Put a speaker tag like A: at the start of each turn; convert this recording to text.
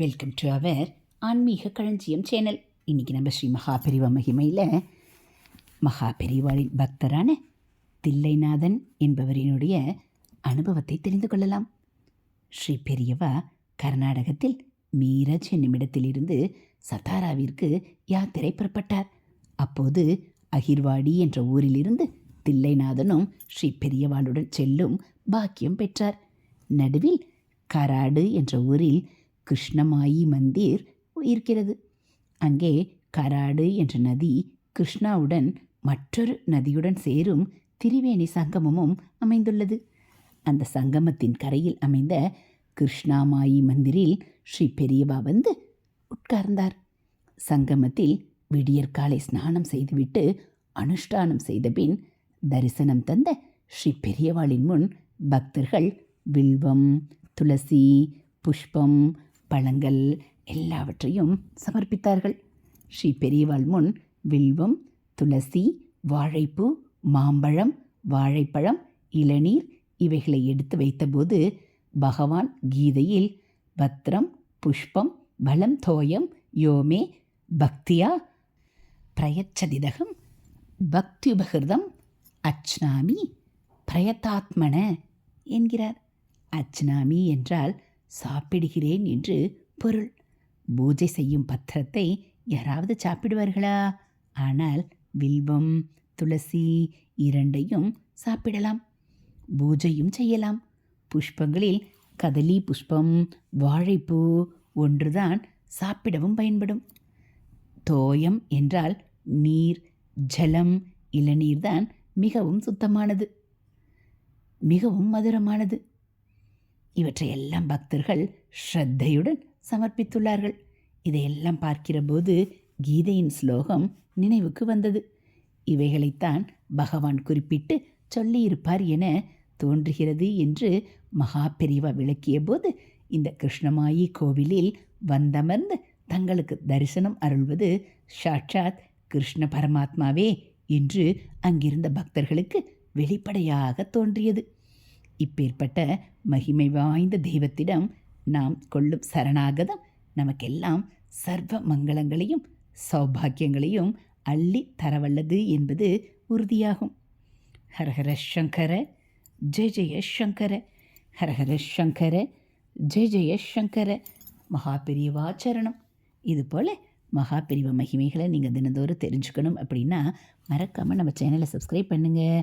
A: Welcome to our ஆன்மீக களஞ்சியம் channel இன்றைக்கி நம்ம ஸ்ரீ மகாபெரிவா மகிமையில் மகாபெரிவாளின் பக்தரான தில்லைநாதன் என்பவரினுடைய அனுபவத்தை தெரிந்து கொள்ளலாம். ஸ்ரீ பெரியவா கர்நாடகத்தில் மீரஜ் என்னும் இடத்திலிருந்து சத்தாராவிற்கு யாத்திரை புறப்பட்டார். அப்போது அகிர்வாடி என்ற ஊரிலிருந்து தில்லைநாதனும் ஸ்ரீ பெரியவாளுடன் செல்லும் பாக்கியம் பெற்றார். நடுவில் கராடு என்ற ஊரில் கிருஷ்ணமாயி மந்திர் இருக்கிறது. அங்கே கராடு என்ற நதி கிருஷ்ணாவுடன் மற்றொரு நதியுடன் சேரும் திரிவேணி சங்கமமும் அமைந்துள்ளது. அந்த சங்கமத்தின் கரையில் அமைந்த கிருஷ்ணாமாயி மந்திரில் ஸ்ரீ பெரியவா வந்து உட்கார்ந்தார். சங்கமத்தில் விடியற்காலை ஸ்நானம் செய்துவிட்டு அனுஷ்டானம் செய்தபின் தரிசனம் தந்த ஸ்ரீ பெரியவாளின் முன் பக்தர்கள் வில்வம் துளசி புஷ்பம் பழங்கள் எல்லாவற்றையும் சமர்ப்பித்தார்கள். ஸ்ரீ பெரியவாள் முன் வில்வம் துளசி வாழைப்பூ மாம்பழம் வாழைப்பழம் இளநீர் இவைகளை எடுத்து வைத்தபோது பகவான் கீதையில் பத்ரம் புஷ்பம் பலம் தோயம் யோமே பக்தியா பிரயச்சதிதகம் பக்தியுபகிருதம் அச்னாமி பிரயத்தாத்மன என்கிறார். அச்னாமி என்றால் சாப்பிடுகிறேன் என்று பொருள். பூஜை செய்யும் பத்திரத்தை யாராவது சாப்பிடுவார்களா? ஆனால் வில்வம் துளசி இரண்டையும் சாப்பிடலாம். பூஜையும் செய்யலாம். புஷ்பங்களில் கதலி புஷ்பம் வாழைப்பூ ஒன்றுதான் சாப்பிடவும் பயன்படும். தோயம் என்றால் நீர் ஜலம் இளநீர்தான் மிகவும் சுத்தமானது. மிகவும் மதுரமானது. இவற்றையெல்லாம் பக்தர்கள் ஸ்ரத்தையுடன் சமர்ப்பித்துள்ளார்கள். இதையெல்லாம் பார்க்கிறபோது கீதையின் ஸ்லோகம் நினைவுக்கு வந்தது. இவைகளைத்தான் பகவான் குறிப்பிட்டு சொல்லியிருப்பார் என தோன்றுகிறது என்று மகா பெரிவா விளக்கிய போது இந்த கிருஷ்ணமாயி கோவிலில் வந்தமர்ந்து தங்களுக்கு தரிசனம் அருள்வது சாட்சாத் கிருஷ்ண பரமாத்மாவே என்று அங்கிருந்த பக்தர்களுக்கு வெளிப்படையாக தோன்றியது. இப்பேற்பட்ட மகிமை வாய்ந்த தெய்வத்திடம் நாம் கொள்ளும் சரணாகதம் நமக்கெல்லாம் சர்வ மங்களங்களையும் சௌபாக்கியங்களையும் அள்ளி தரவல்லது என்பது உறுதியாகும். ஹரஹர சங்கர ஜெய ஜெய சங்கர ஹரஹர சங்கர ஜெய ஜெய சங்கர. மகாபெரியவாச்சரணம் இதுபோல் மகாபிரிவ மகிமைகளை நீங்கள் தினந்தோறும் தெரிஞ்சுக்கணும் அப்படின்னா மறக்காமல் நம்ம சேனலை சப்ஸ்கிரைப் பண்ணுங்கள்